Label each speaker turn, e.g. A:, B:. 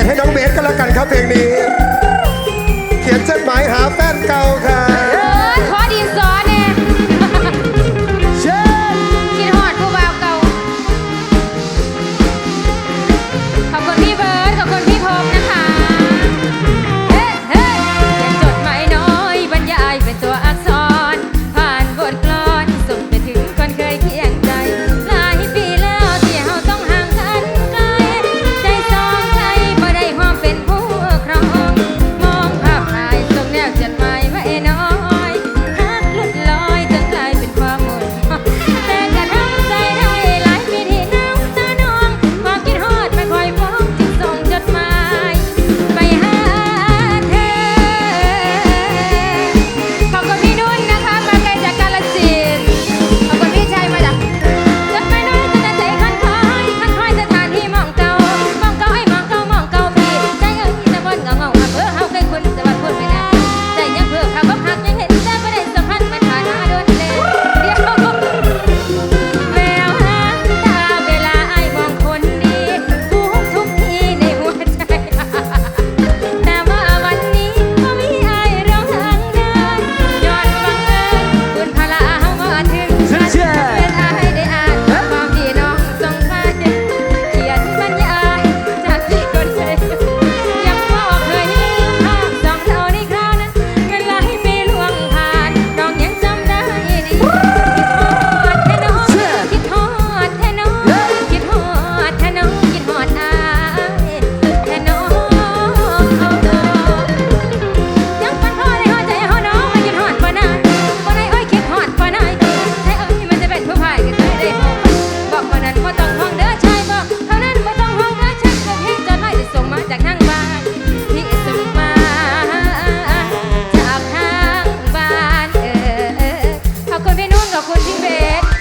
A: ษให้น้องเบสก็แล้วกันครับเพลงนี้ เขียนจดหมายหาแฟนเก่า